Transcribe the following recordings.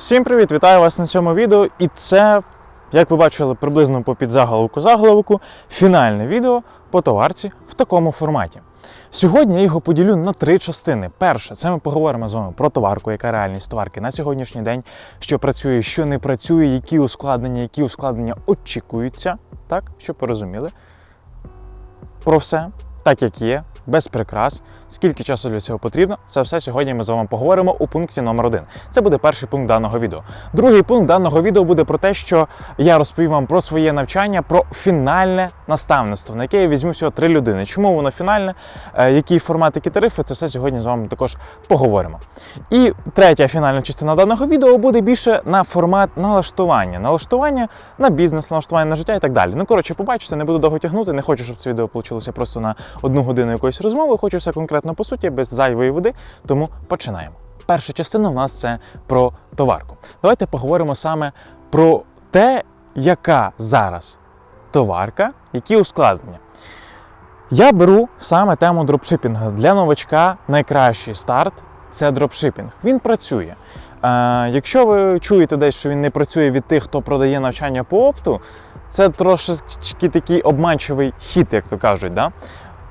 Всім привіт! Вітаю вас на цьому відео. І це, як ви бачили, приблизно по підзаголовку заголовку, фінальне відео по товарці в такому форматі. Сьогодні я його поділю на три частини. Перше, це ми поговоримо з вами про товарку, яка реальність товарки на сьогоднішній день, що працює, що не працює, які ускладнення, які ускладнення очікуються, так, щоб ви розуміли. Про все, так як є, без прикрас. Скільки часу для цього потрібно, це все сьогодні ми з вами поговоримо у пункті номер один. Це буде перший пункт даного відео. Другий пункт даного відео буде про те, що я розповім вам про своє навчання, про фінальне наставництво, на яке я візьму всього три людини. Чому воно фінальне, е, який формат, які тарифи, це все сьогодні з вами також поговоримо. І третя фінальна частина даного відео буде більше на формат налаштування, налаштування на бізнес, налаштування на життя і так далі. Ну коротше, побачите, не буду довго тягнути. Не хочу, щоб це відео вийшло просто на одну годину якоїсь розмови. Хочу все конкретно по суті, без зайвої води. Тому починаємо. Перша частина в нас це про товарку. Давайте поговоримо саме про те, яка зараз товарка, які ускладнення. Я беру саме тему дропшипінгу. Для новачка найкращий старт це дропшипінг. Він працює. Е, якщо ви чуєте десь, що він не працює від тих, хто продає навчання по опту, це трошечки такий обманчивий хід, як то кажуть. Да?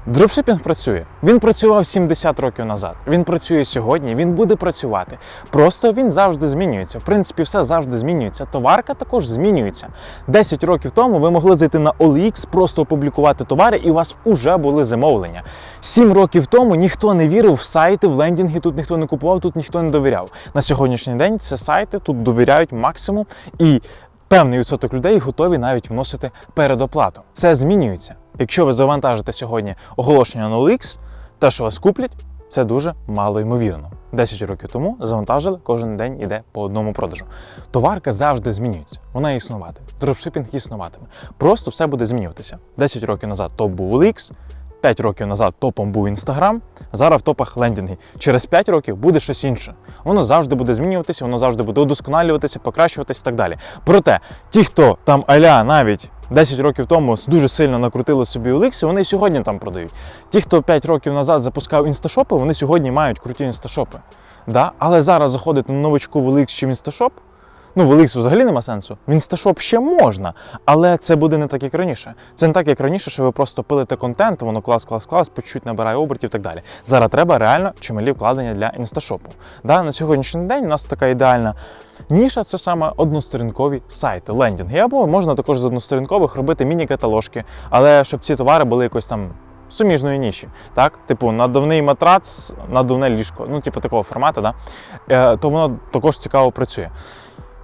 Дропшипінг працює. Він працював 70 років назад. Він працює сьогодні, він буде працювати. Просто він завжди змінюється. В принципі, все завжди змінюється. Товарка також змінюється. 10 років тому ви могли зайти на OLX, просто опублікувати товари, і у вас уже були замовлення. 7 років тому ніхто не вірив в сайти, в лендінги, тут ніхто не купував, тут ніхто не довіряв. На сьогоднішній день це сайти тут довіряють максимум і. Певний відсоток людей готові навіть вносити передоплату. Це змінюється. Якщо ви завантажите сьогодні оголошення на OLX, те, що вас куплять, це дуже мало ймовірно. 10 років тому завантажили, кожен день іде по одному продажу. Товарка завжди змінюється, вона існуватиме. Дропшипінг існуватиме. Просто все буде змінюватися. 10 років назад топ був OLX, 5 років назад топом був Інстаграм, зараз в топах лендінги. Через 5 років буде щось інше. Воно завжди буде змінюватися, воно завжди буде удосконалюватися, покращуватися і так далі. Проте, ті, хто там аля навіть 10 років тому дуже сильно накрутили собі Оликси, вони сьогодні там продають. Ті, хто 5 років назад запускав інсташопи, вони сьогодні мають круті інсташопи. Да? Але зараз заходити на новичку в Оликс чи інсташоп, Ну, в Elix взагалі нема сенсу. В інсташоп ще можна, але це буде не так, як раніше. Це не так, як раніше, що ви просто пилите контент, воно клас, клас, клас, по чуть набирає обертів і так далі. Зараз треба реально чималі вкладення для інсташопу. Да, на сьогоднішній день у нас така ідеальна ніша це саме односторінкові сайти, лендінги. Або можна також з односторінкових робити міні-каталожки, але щоб ці товари були якось там. Суміжної ніші, так? Типу надувний матрац, надувне ліжко, ну, типу такого формату, да? е, то воно також цікаво працює.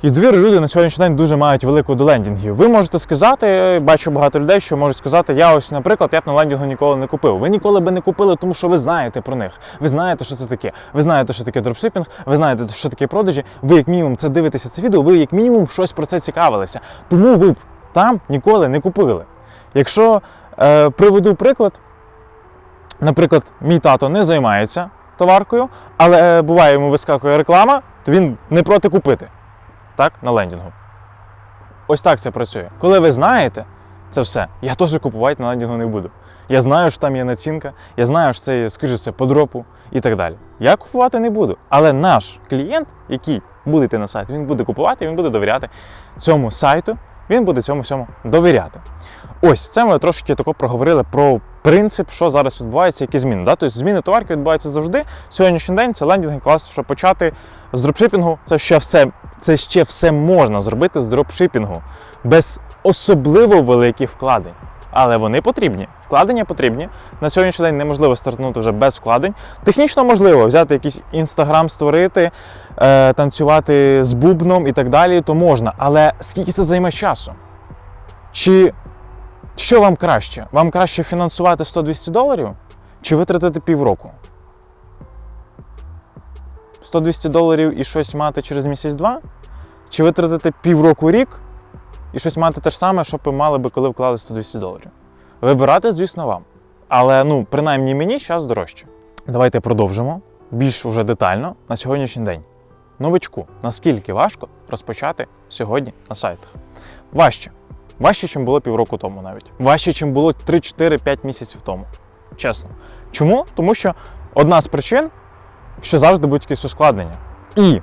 І довіри люди на сьогоднішній день дуже мають велику до лендінгів. Ви можете сказати, бачу багато людей, що можуть сказати, я ось, наприклад, я б на лендінгу ніколи не купив. Ви ніколи би не купили, тому що ви знаєте про них. Ви знаєте, що це таке. Ви знаєте, що таке дропшипінг, ви знаєте, що таке продажі. Ви, як мінімум, це дивитеся це відео, ви як мінімум щось про це цікавилися. Тому ви б там ніколи не купили. Якщо е, приведу приклад, наприклад, мій тато не займається товаркою, але е, буває йому вискакує реклама, то він не проти купити так, на лендінгу. Ось так це працює. Коли ви знаєте це все, я теж купувати на лендінгу не буду. Я знаю, що там є націнка, я знаю, що це скажімо, це по дропу і так далі. Я купувати не буду. Але наш клієнт, який буде йти на сайт, він буде купувати, він буде довіряти цьому сайту, він буде цьому всьому довіряти. Ось це ми трошки тако проговорили про принцип, що зараз відбувається, які зміни. Да? Тобто зміни товарки відбуваються завжди. Сьогоднішній день це лендінг клас, щоб почати з дропшипінгу. Це ще все, це ще все можна зробити з дропшипінгу без особливо великих вкладень. Але вони потрібні. Вкладення потрібні. На сьогоднішній день неможливо стартнути вже без вкладень. Технічно можливо взяти якийсь інстаграм, створити, е, танцювати з бубном і так далі, то можна. Але скільки це займе часу? Чи що вам краще? Вам краще фінансувати 100-200 доларів чи витратити півроку? 100-200 доларів і щось мати через місяць-два? Чи витратити півроку рік і щось мати те ж саме, що ви мали би, коли вклали 100-200 доларів? Вибирати, звісно, вам. Але ну, принаймні мені час дорожче. Давайте продовжимо більш уже детально на сьогоднішній день. Новичку, наскільки важко розпочати сьогодні на сайтах? Важче. Важче, ніж було півроку тому навіть. Важче, ніж було 3-4-5 місяців тому. Чесно. Чому? Тому що одна з причин, що завжди будуть якісь ускладнення. І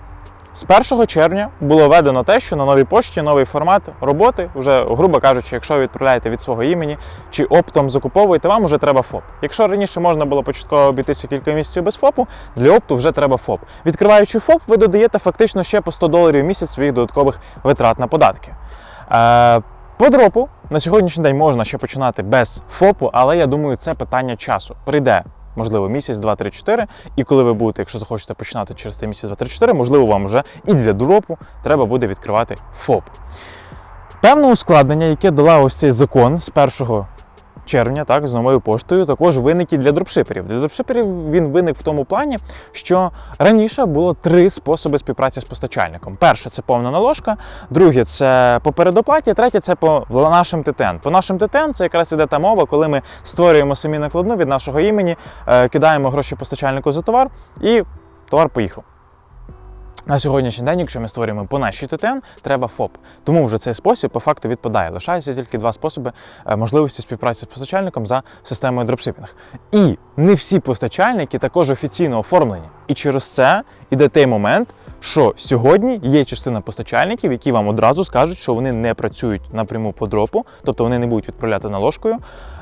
З 1 червня було введено те, що на новій пошті новий формат роботи, вже, грубо кажучи, якщо ви відправляєте від свого імені чи оптом закуповуєте, вам вже треба ФОП. Якщо раніше можна було початково обійтися кілька місяців без ФОПу, для опту вже треба ФОП. Відкриваючи ФОП, ви додаєте фактично ще по 100 доларів в місяць своїх додаткових витрат на податки. По дропу на сьогоднішній день можна ще починати без ФОПу, але я думаю, це питання часу. Прийде, можливо, місяць, два, три, чотири. І коли ви будете, якщо захочете починати через цей місяць, два, три, чотири, можливо, вам вже і для дропу треба буде відкривати ФОП. Певне ускладнення, яке дала ось цей закон з 1 червня, так, з новою поштою, також виник і для дропшиперів. Для дропшиперів він виник в тому плані, що раніше було три способи співпраці з постачальником. Перше це повна наложка, друге це по передоплаті, третє це по нашим ТТН. По нашим ТТН це якраз іде та мова, коли ми створюємо самі накладну від нашого імені, е, кидаємо гроші постачальнику за товар і товар поїхав. На сьогоднішній день, якщо ми створюємо по нашій ТТН, треба ФОП. Тому вже цей спосіб по факту відпадає. Лишається тільки два способи е, можливості співпраці з постачальником за системою дропшипінг. І не всі постачальники також офіційно оформлені. І через це іде той момент, що сьогодні є частина постачальників, які вам одразу скажуть, що вони не працюють напряму по дропу, тобто вони не будуть відправляти наложкою,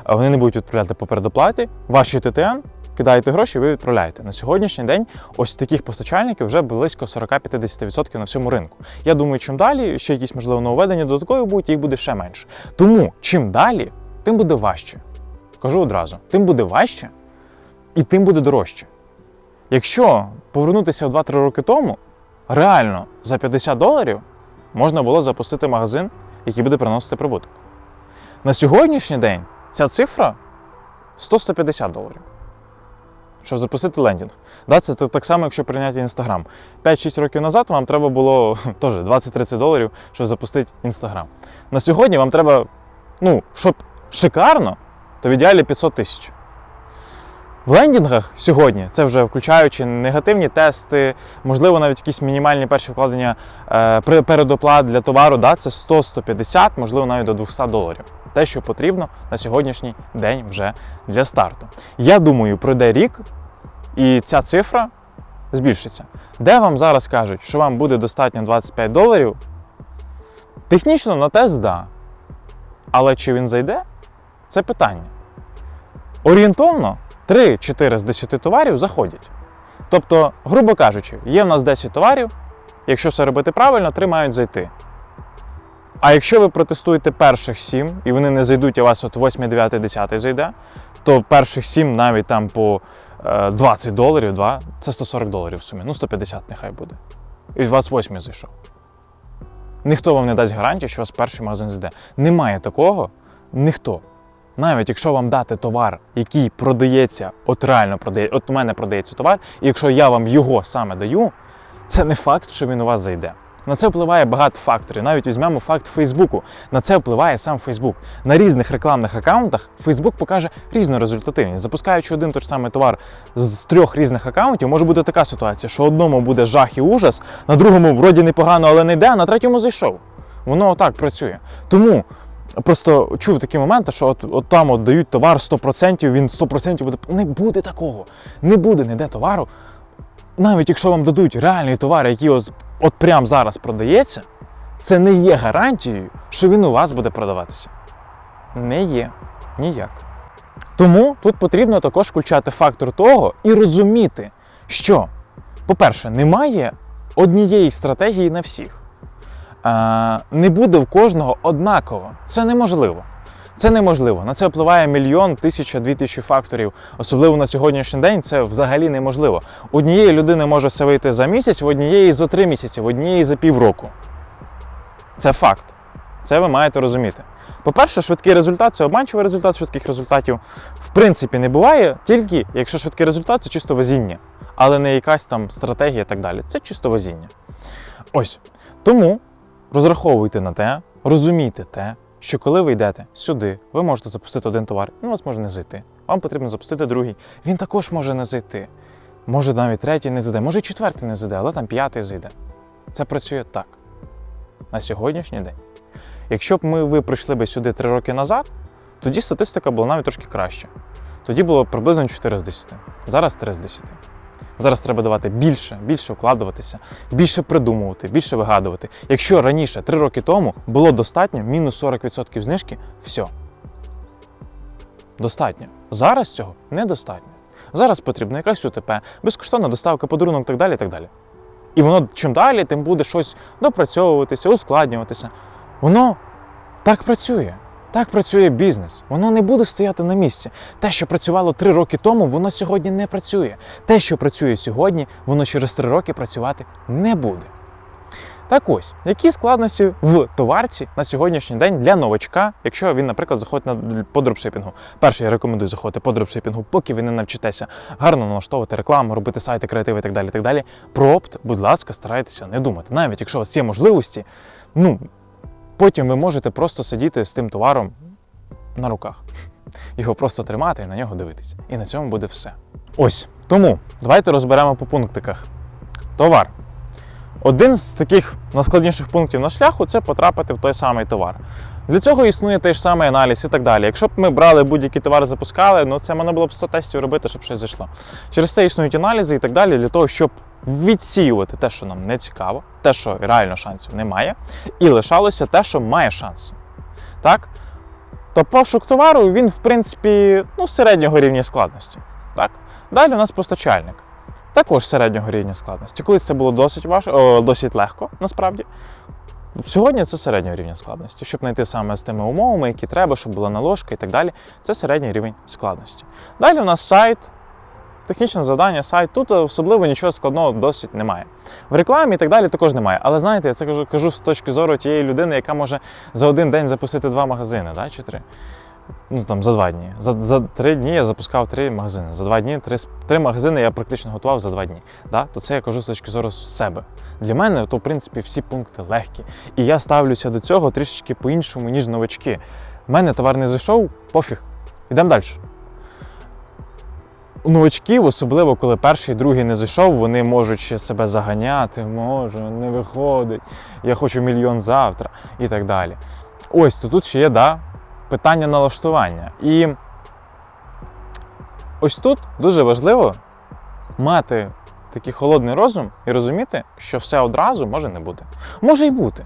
вони не будуть відправляти по передоплаті. Ваші ТТН кидаєте гроші, ви відправляєте. На сьогоднішній день ось таких постачальників вже близько 40-50% на всьому ринку. Я думаю, чим далі ще якісь можливо нововведення додаткові будуть, їх буде ще менше. Тому чим далі, тим буде важче. Кажу одразу, тим буде важче і тим буде дорожче. Якщо повернутися в 2-3 роки тому, реально за 50 доларів можна було запустити магазин, який буде приносити прибуток. На сьогоднішній день ця цифра 100-150 доларів. Щоб запустити лендінг. Да, це так само, якщо прийняти Інстаграм. 5-6 років назад вам треба було теж 20-30 доларів, щоб запустити Інстаграм. На сьогодні вам треба, ну, щоб шикарно, то в ідеалі 500 тисяч. В лендінгах сьогодні, це вже включаючи негативні тести, можливо, навіть якісь мінімальні перші вкладення е, передоплат для товару, да, це 100-150, можливо, навіть до 200 доларів. Те, що потрібно на сьогоднішній день вже для старту. Я думаю, пройде рік, і ця цифра збільшиться. Де вам зараз кажуть, що вам буде достатньо 25 доларів? Технічно на тест да. Але чи він зайде? Це питання. Орієнтовно 3-4 з 10 товарів заходять. Тобто, грубо кажучи, є в нас 10 товарів, якщо все робити правильно, 3 мають зайти. А якщо ви протестуєте перших 7 і вони не зайдуть, а у вас от 8, 9, 10 зайде, то перших 7 навіть там по е, 20 доларів, 2, це 140 доларів в сумі. Ну, 150 нехай буде. І у вас 8 зайшов. Ніхто вам не дасть гарантію, що у вас перший магазин зайде. Немає такого, ніхто. Навіть якщо вам дати товар, який продається, от реально продає, от у мене продається товар, і якщо я вам його саме даю, це не факт, що він у вас зайде. На це впливає багато факторів. Навіть візьмемо факт Фейсбуку. На це впливає сам Фейсбук. На різних рекламних аккаунтах Фейсбук покаже різну результативність. Запускаючи один той самий товар з трьох різних аккаунтів, може бути така ситуація, що одному буде жах і ужас, на другому вроді непогано, але не йде, а на третьому зайшов. Воно отак працює. Тому Просто чув такі моменти, що от, от там от дають товар 100%, він 100% буде. Не буде такого. Не буде ніде товару. Навіть якщо вам дадуть реальний товар, який от, от прямо зараз продається, це не є гарантією, що він у вас буде продаватися. Не є. Ніяк. Тому тут потрібно також включати фактор того і розуміти, що, по-перше, немає однієї стратегії на всіх не буде в кожного однаково. Це неможливо. Це неможливо. На це впливає мільйон, тисяча, дві тисячі факторів. Особливо на сьогоднішній день це взагалі неможливо. Однієї людини може все вийти за місяць, в однієї за три місяці, в однієї за півроку. Це факт. Це ви маєте розуміти. По-перше, швидкий результат це обманчивий результат швидких результатів. В принципі, не буває, тільки якщо швидкий результат це чисто везіння, але не якась там стратегія і так далі. Це чисто везіння. Ось. Тому розраховуйте на те, розумійте те, що коли ви йдете сюди, ви можете запустити один товар, він у вас може не зайти. Вам потрібно запустити другий. Він також може не зайти. Може навіть третій не зайде, може четвертий не зайде, але там п'ятий зайде. Це працює так. На сьогоднішній день. Якщо б ми ви прийшли би сюди три роки назад, тоді статистика була навіть трошки краща. Тоді було приблизно 4 з 10. Зараз 3 з 10. Зараз треба давати більше, більше вкладуватися, більше придумувати, більше вигадувати. Якщо раніше, три роки тому, було достатньо мінус 40% знижки, все. Достатньо. Зараз цього недостатньо. Зараз потрібна якась УТП, безкоштовна доставка, подарунок так далі. і так далі. І воно чим далі, тим буде щось допрацьовуватися, ускладнюватися. Воно так працює. Так працює бізнес. Воно не буде стояти на місці. Те, що працювало три роки тому, воно сьогодні не працює. Те, що працює сьогодні, воно через три роки працювати не буде. Так ось, які складності в товарці на сьогоднішній день для новачка, якщо він, наприклад, заходить на по дропшипінгу. Перше, я рекомендую заходити по дропшипінгу, поки ви не навчитеся гарно налаштовувати рекламу, робити сайти, креативи і так далі. і так далі. Про опт, будь ласка, старайтеся не думати. Навіть якщо у вас є можливості, ну потім ви можете просто сидіти з тим товаром на руках. Його просто тримати і на нього дивитися. І на цьому буде все. Ось тому давайте розберемо по пунктиках. Товар. Один з таких найскладніших пунктів на шляху це потрапити в той самий товар. Для цього існує той ж самий аналіз і так далі. Якщо б ми брали будь-який товар, запускали, ну це можна було б 100 тестів робити, щоб щось зайшло. Через це існують аналізи і так далі, для того, щоб відсіювати те, що нам не цікаво, те, що реально шансів немає, і лишалося те, що має шанс. Так? То пошук товару, він, в принципі, ну, середнього рівня складності. Так? Далі у нас постачальник. Також середнього рівня складності. Колись це було досить важ... о, досить легко, насправді. Сьогодні це середнього рівня складності. Щоб знайти саме з тими умовами, які треба, щоб була наложка і так далі. Це середній рівень складності. Далі у нас сайт, технічне завдання, сайт. Тут особливо нічого складного досить немає. В рекламі і так далі також немає. Але знаєте, я це кажу, кажу з точки зору тієї людини, яка може за один день запустити два магазини, да, чи три. Ну там за два дні. За, за три дні я запускав три магазини. За два дні три, три магазини я практично готував за два дні. Да? То це я кажу з точки зору себе. Для мене, то в принципі всі пункти легкі. І я ставлюся до цього трішечки по-іншому, ніж новачки. У мене товар не зайшов, пофіг. Йдемо далі. У новачків, особливо коли перший, другий не зайшов, вони можуть себе заганяти, може, не виходить, я хочу мільйон завтра і так далі. Ось то тут ще є, да, питання налаштування. І ось тут дуже важливо мати такий холодний розум і розуміти, що все одразу може не бути. Може й бути.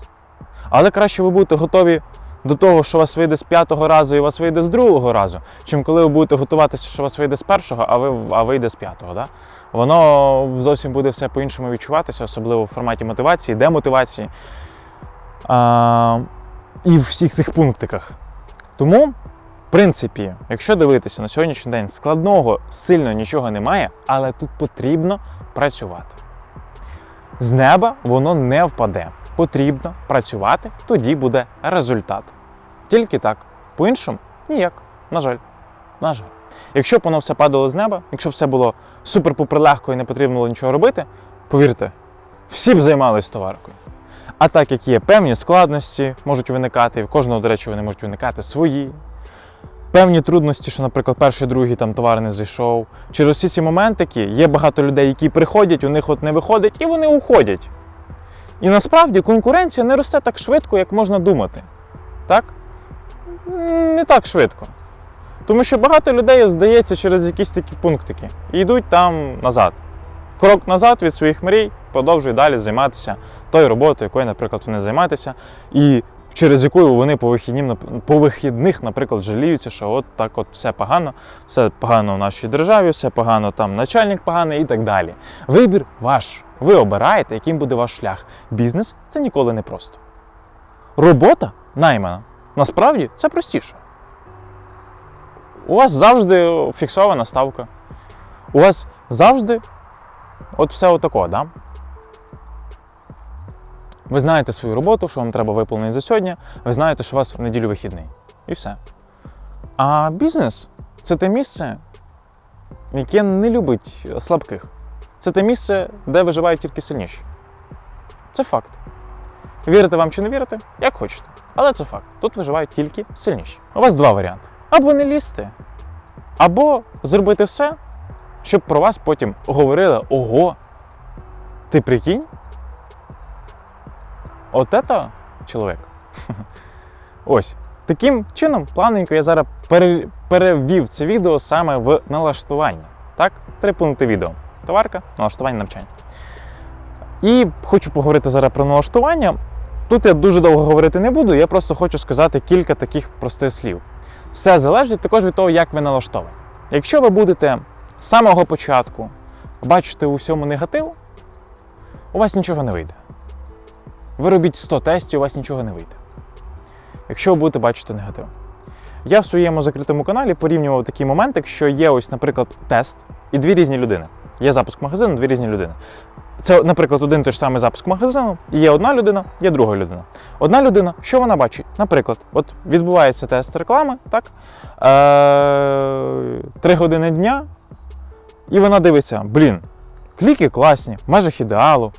Але краще ви будете готові до того, що вас вийде з п'ятого разу і вас вийде з другого разу, чим коли ви будете готуватися, що вас вийде з першого, а ви а вийде з п'ятого. Да? Воно зовсім буде все по-іншому відчуватися, особливо в форматі мотивації, демотивації а, і в всіх цих пунктиках. Тому, в принципі, якщо дивитися на сьогоднішній день, складного сильно нічого немає, але тут потрібно працювати. З неба воно не впаде. Потрібно працювати, тоді буде результат. Тільки так. По-іншому ніяк. На жаль. На жаль. Якщо б воно все падало з неба, якщо б все було супер-пупер легко і не потрібно було нічого робити, повірте, всі б займалися товаркою. А так як є певні складності, можуть виникати, і в кожного, до речі, вони можуть виникати свої. Певні трудності, що, наприклад, перший, другий там товар не зайшов. Через всі ці моментики є багато людей, які приходять, у них от не виходить, і вони уходять. І насправді конкуренція не росте так швидко, як можна думати. Так? Не так швидко. Тому що багато людей здається через якісь такі пунктики і йдуть там назад. Крок назад від своїх мрій, продовжують далі займатися тою роботою, якою, наприклад, вони займатися, і через яку вони по вихіднім, по вихідних, наприклад, жаліються, що от так от все погано, все погано в нашій державі, все погано, там начальник поганий і так далі. Вибір ваш. Ви обираєте, яким буде ваш шлях. Бізнес це ніколи не просто. Робота наймана. Насправді це простіше. У вас завжди фіксована ставка. У вас завжди от все отако, да? Ви знаєте свою роботу, що вам треба виповнити за сьогодні, ви знаєте, що у вас в неділю вихідний. І все. А бізнес це те місце, яке не любить слабких. Це те місце, де виживають тільки сильніші. Це факт. Вірите вам чи не вірите, як хочете. Але це факт. Тут виживають тільки сильніші. У вас два варіанти: або не лізти, або зробити все, щоб про вас потім говорили: ого, ти прикинь? От это чоловік. Ось. Таким чином, плавненько я зараз перевів це відео саме в налаштування. Так, три пункти відео. Товарка, налаштування навчання. І хочу поговорити зараз про налаштування. Тут я дуже довго говорити не буду, я просто хочу сказати кілька таких простих слів. Все залежить також від того, як ви налаштовані. Якщо ви будете з самого початку бачити у всьому негатив, у вас нічого не вийде. Ви робіть 100 тестів, у вас нічого не вийде. Якщо ви будете бачити негатив. Я в своєму закритому каналі порівнював такі моменти, якщо є ось, наприклад, тест і дві різні людини. Є запуск магазину, дві різні людини. Це, наприклад, один той ж самий запуск магазину, і є одна людина, є друга людина. Одна людина, що вона бачить? Наприклад, от відбувається тест реклами, так? Е- три години дня, і вона дивиться: блін, кліки класні, в межах ідеалу,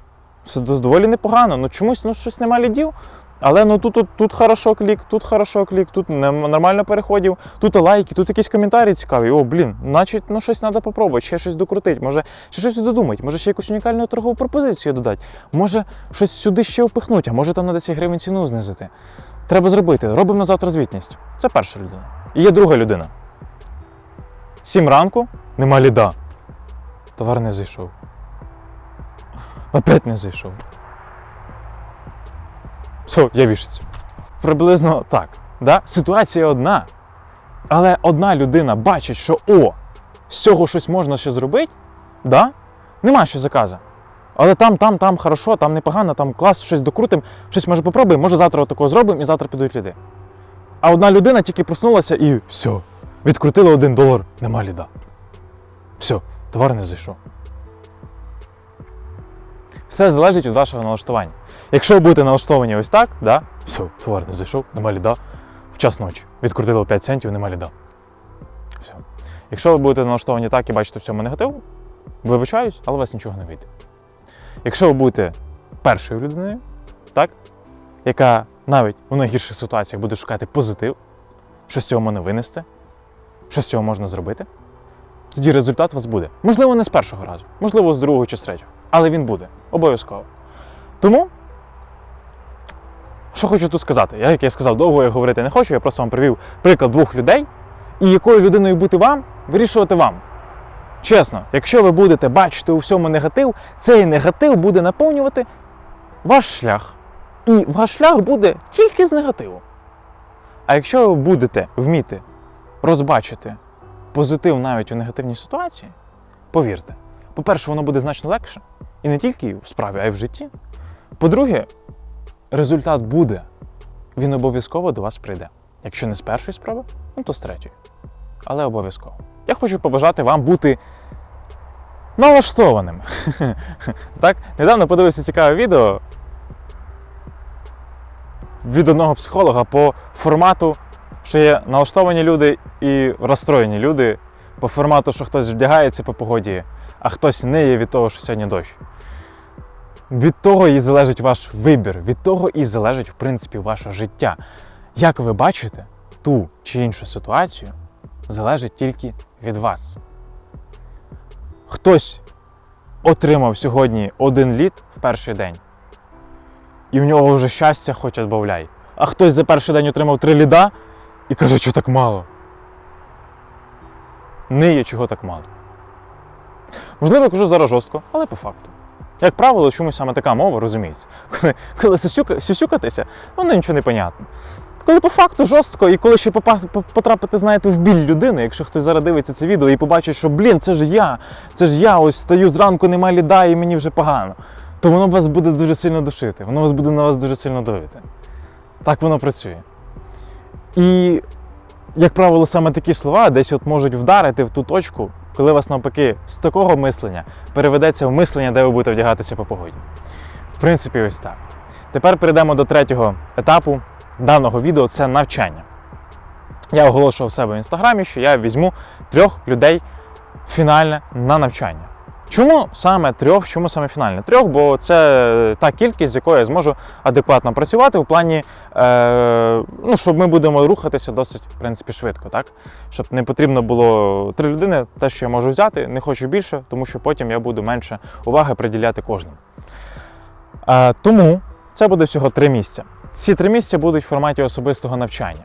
все доволі непогано, ну чомусь ну, щось нема лідів. Але ну тут, тут, тут хорошо клік, тут хорошо клік, тут нормально переходів, тут лайки, тут якісь коментарі цікаві. О, блін, значить, ну щось треба попробувати, ще щось докрутити, може ще щось додумати, може ще якусь унікальну торгову пропозицію додати, може щось сюди ще впихнути, а може там на 10 гривень ціну знизити. Треба зробити. Робимо на завтра звітність. Це перша людина. І є друга людина. Сім ранку, нема ліда. Товар не зайшов. Опять не зайшов. Все, я вішиться. Приблизно так. Да? Ситуація одна. Але одна людина бачить, що о, з цього щось можна ще зробити, да? нема що заказа. Але там, там, там хорошо, там непогано, там клас, щось докрутим, щось може попробуємо, може завтра такого зробимо і завтра підуть ліди. А одна людина тільки проснулася і все, відкрутила один долар, нема ліда. Все, товар не зайшов. Все залежить від вашого налаштування. Якщо ви будете налаштовані ось так, да, все, товар не зайшов, нема ліда. В час ночі. Відкрутили 5 центів, нема ліда. Все. Якщо ви будете налаштовані так і бачите в цьому негатив, вибачаюсь, але у вас нічого не вийде. Якщо ви будете першою людиною, так, яка навіть у найгірших ситуаціях буде шукати позитив, що з цього можна винести, що з цього можна зробити, тоді результат у вас буде. Можливо, не з першого разу, можливо, з другого чи з третього, але він буде обов'язково. Тому, що хочу тут сказати, я, як я сказав, довго я говорити не хочу, я просто вам привів приклад двох людей, і якою людиною бути вам, вирішувати вам. Чесно, якщо ви будете бачити у всьому негатив, цей негатив буде наповнювати ваш шлях. І ваш шлях буде тільки з негативу. А якщо ви будете вміти розбачити позитив навіть у негативній ситуації, повірте, по-перше, воно буде значно легше. І не тільки в справі, а й в житті. По-друге, результат буде. Він обов'язково до вас прийде. Якщо не з першої справи, ну то з третьої. Але обов'язково. Я хочу побажати вам бути налаштованим. так? Недавно подивився цікаве відео від одного психолога по формату, що є налаштовані люди і розстроєні люди, по формату, що хтось вдягається по погоді, а хтось не є від того, що сьогодні дощ. Від того і залежить ваш вибір, від того і залежить, в принципі, ваше життя. Як ви бачите ту чи іншу ситуацію, залежить тільки від вас. Хтось отримав сьогодні один літ в перший день, і в нього вже щастя хоч відбавляй. А хтось за перший день отримав три ліда і каже, що так мало. Не є чого так мало. Можливо, я кажу зараз жорстко, але по факту. Як правило, чомусь саме така мова, розуміється. Коли, коли сюсюка, сюсюкатися, воно нічого не понятно. Коли по факту жорстко, і коли ще потрапити, знаєте, в біль людини, якщо хтось зараз дивиться це відео і побачить, що блін, це ж я, це ж я, ось стою зранку, нема ліда, і мені вже погано, то воно вас буде дуже сильно душити, воно вас буде на вас дуже сильно давити. Так воно працює. І, як правило, саме такі слова десь от можуть вдарити в ту точку, коли вас навпаки з такого мислення переведеться в мислення, де ви будете вдягатися по погоді. В принципі, ось так. Тепер перейдемо до третього етапу даного відео це навчання. Я оголошував себе в інстаграмі, що я візьму трьох людей фінальне на навчання. Чому саме трьох? Чому саме фінальне? Трьох, бо це та кількість, з якою я зможу адекватно працювати в плані, е, ну, щоб ми будемо рухатися досить в принципі, швидко, так? Щоб не потрібно було три людини, те, що я можу взяти, не хочу більше, тому що потім я буду менше уваги приділяти кожному. Е, тому це буде всього три місця. Ці три місця будуть в форматі особистого навчання.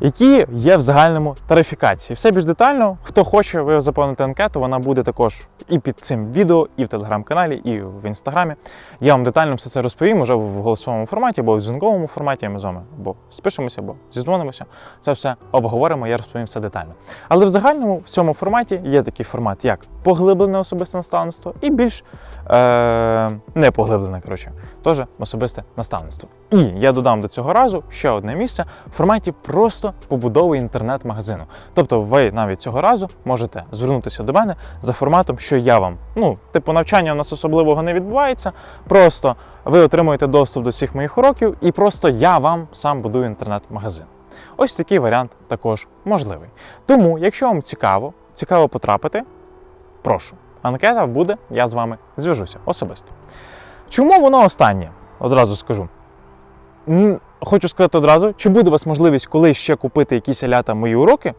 Які є в загальному тарифікації. Все більш детально. Хто хоче, ви заповните анкету, вона буде також і під цим відео, і в телеграм-каналі, і в інстаграмі. Я вам детально все це розповім уже в голосовому форматі або в дзвінковому форматі. Ми з вами або спишемося, або зізвонимося. Це все обговоримо, я розповім все детально. Але в загальному в цьому форматі є такий формат, як поглиблене особисте наставництво і більш е- не поглиблене, коротше, теж особисте наставництво. І я додам до цього разу ще одне місце в форматі просто побудови інтернет-магазину. Тобто, ви навіть цього разу можете звернутися до мене за форматом, що я вам, ну, типу, навчання у нас особливого не відбувається. Просто ви отримуєте доступ до всіх моїх уроків, і просто я вам сам будую інтернет-магазин. Ось такий варіант також можливий. Тому, якщо вам цікаво, цікаво потрапити, прошу. Анкета буде, я з вами зв'яжуся особисто. Чому воно останнє? Одразу скажу. Хочу сказати одразу, чи буде у вас можливість колись ще купити якісь алята мої уроки?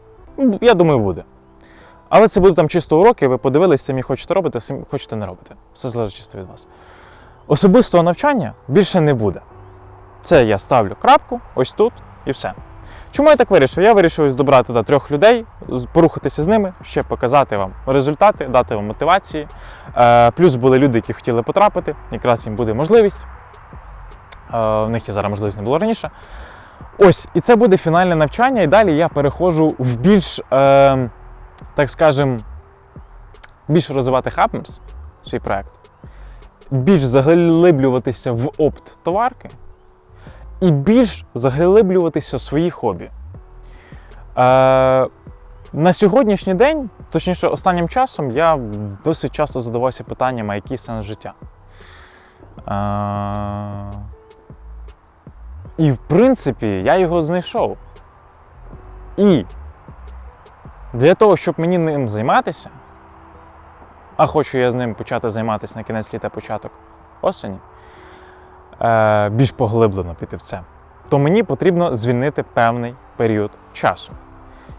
Я думаю, буде. Але це буде там чисто уроки, ви подивились, самі хочете робити, самі хочете не робити. Все залежить чисто від вас. Особистого навчання більше не буде. Це я ставлю крапку ось тут і все. Чому я так вирішив? Я вирішив добрати да, трьох людей, порухатися з ними, ще показати вам результати, дати вам мотивації. Е, плюс були люди, які хотіли потрапити, якраз їм буде можливість. Е, в них є зараз можливість не було раніше. Ось, і це буде фінальне навчання, і далі я переходжу в більш, е, так скажем, більш розвивати Хабмерс, свій проект, більш заглиблюватися в опт товарки і більш заглиблюватися в свої хобі. Е, на сьогоднішній день, точніше, останнім часом, я досить часто задавався питанням, а який сенс життя. Е, і в принципі я його знайшов. І для того, щоб мені ним займатися, а хочу я з ним почати займатися на кінець літа, початок осені, е, більш поглиблено піти в це, то мені потрібно звільнити певний період часу.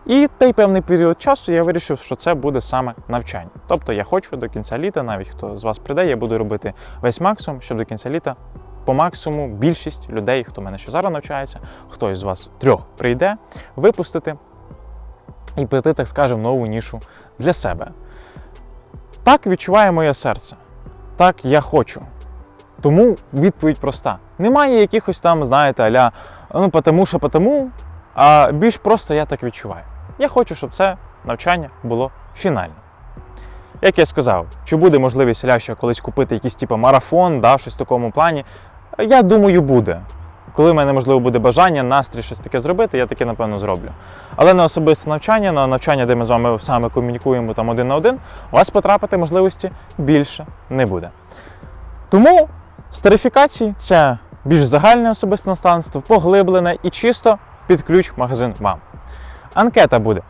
І той певний період часу я вирішив, що це буде саме навчання. Тобто я хочу до кінця літа, навіть хто з вас прийде, я буду робити весь максимум, щоб до кінця літа по максимуму більшість людей, хто в мене ще зараз навчається, хтось з вас трьох прийде, випустити і прийти, так скажемо, нову нішу для себе. Так відчуває моє серце. Так я хочу. Тому відповідь проста. Немає якихось там, знаєте, аля, ну потому що потому, а більш просто я так відчуваю. Я хочу, щоб це навчання було фінальним. Як я сказав, чи буде можливість аля ще колись купити якийсь типу марафон, да, щось в такому плані, я думаю, буде. Коли в мене, можливо, буде бажання, настрій щось таке зробити, я таке, напевно, зроблю. Але на особисте навчання, на навчання, де ми з вами саме комунікуємо там один на один, у вас потрапити можливості більше не буде. Тому з тарифікації це більш загальне особисте наставництво, поглиблене і чисто під ключ магазин вам. Анкета буде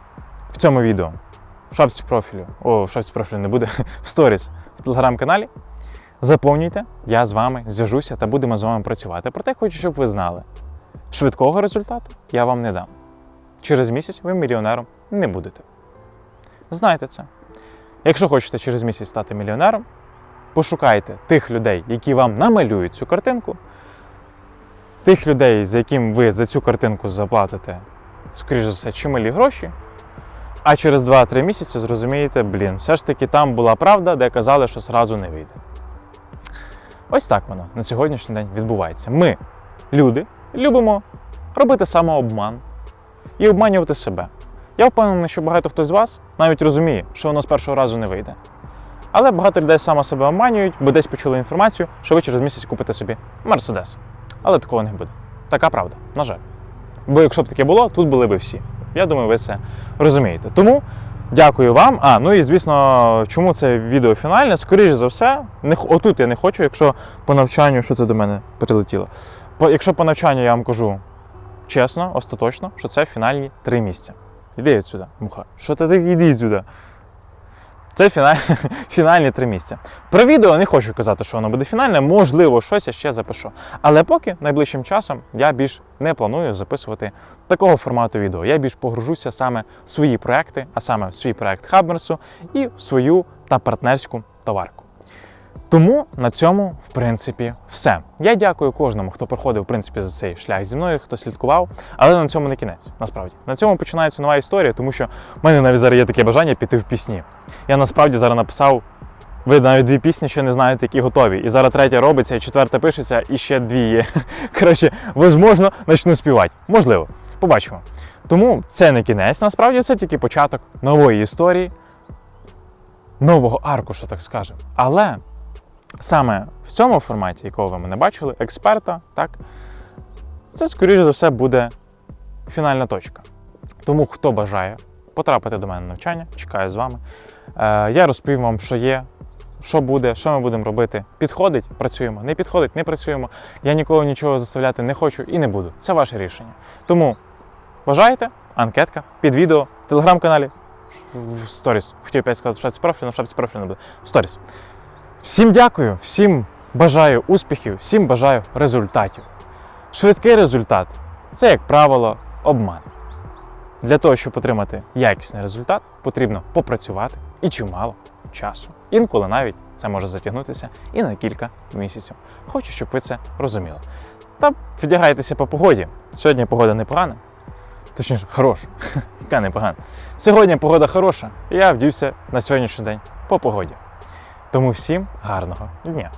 в цьому відео. В шапці профілю. О, в шапці профілю не буде, в сторіс в телеграм-каналі. Заповнюйте, я з вами зв'яжуся та будемо з вами працювати. Проте хочу, щоб ви знали, швидкого результату я вам не дам. Через місяць ви мільйонером не будете. Знайте це. Якщо хочете через місяць стати мільйонером, пошукайте тих людей, які вам намалюють цю картинку, тих людей, з яким ви за цю картинку заплатите, скоріш за все, чималі гроші. А через 2-3 місяці зрозумієте, блін, все ж таки там була правда, де казали, що зразу не вийде. Ось так воно на сьогоднішній день відбувається. Ми, люди, любимо робити самообман і обманювати себе. Я впевнений, що багато хто з вас навіть розуміє, що воно з першого разу не вийде. Але багато людей саме себе обманюють, бо десь почули інформацію, що ви через місяць купите собі Мерседес. Але такого не буде. Така правда, на жаль. Бо якщо б таке було, тут були б всі. Я думаю, ви це розумієте. Тому дякую вам. А, ну і звісно, чому це відео фінальне? Скоріше за все, не, отут я не хочу, якщо по навчанню, що це до мене прилетіло. По, якщо по навчанню я вам кажу чесно, остаточно, що це фінальні три місця. Іди відсюди, муха. Що ти іди сюди? Це фіналь... фінальні три місця. Про відео не хочу казати, що воно буде фінальне, можливо, щось я ще запишу. Але поки найближчим часом я більш не планую записувати такого формату відео. Я більш погружуся саме в свої проекти, а саме в свій проект Хабмерсу і в свою та партнерську товарку. Тому на цьому, в принципі, все. Я дякую кожному, хто проходив в принципі за цей шлях зі мною, хто слідкував. Але на цьому не кінець. Насправді на цьому починається нова історія, тому що в мене навіть зараз є таке бажання піти в пісні. Я насправді зараз написав. Ви навіть дві пісні ще не знаєте, які готові. І зараз третя робиться, і четверта пишеться, і ще дві є. Коротше, можливо, почну співати. Можливо, побачимо. Тому це не кінець, насправді це тільки початок нової історії, нового аркушу, так скажемо. Але саме в цьому форматі, якого ви мене бачили, експерта, так, це, скоріш за все, буде фінальна точка. Тому, хто бажає потрапити до мене на навчання, чекаю з вами. Е, я розповім вам, що є, що буде, що ми будемо робити. Підходить, працюємо, не підходить, не працюємо. Я нікого нічого заставляти не хочу і не буду. Це ваше рішення. Тому бажаєте, анкетка під відео в телеграм-каналі, в сторіс. Хотів сказати, в шапці профілю, але шапці профілю не буде. В сторіс. Всім дякую, всім бажаю успіхів, всім бажаю результатів. Швидкий результат це, як правило, обман. Для того, щоб отримати якісний результат, потрібно попрацювати і чимало часу. Інколи навіть це може затягнутися і на кілька місяців. Хочу, щоб ви це розуміли. Та вдягайтеся по погоді. Сьогодні погода непогана, точніше, хороша. Яка непогана. Сьогодні погода хороша, і я вдівся на сьогоднішній день по погоді. Тому всім гарного дня!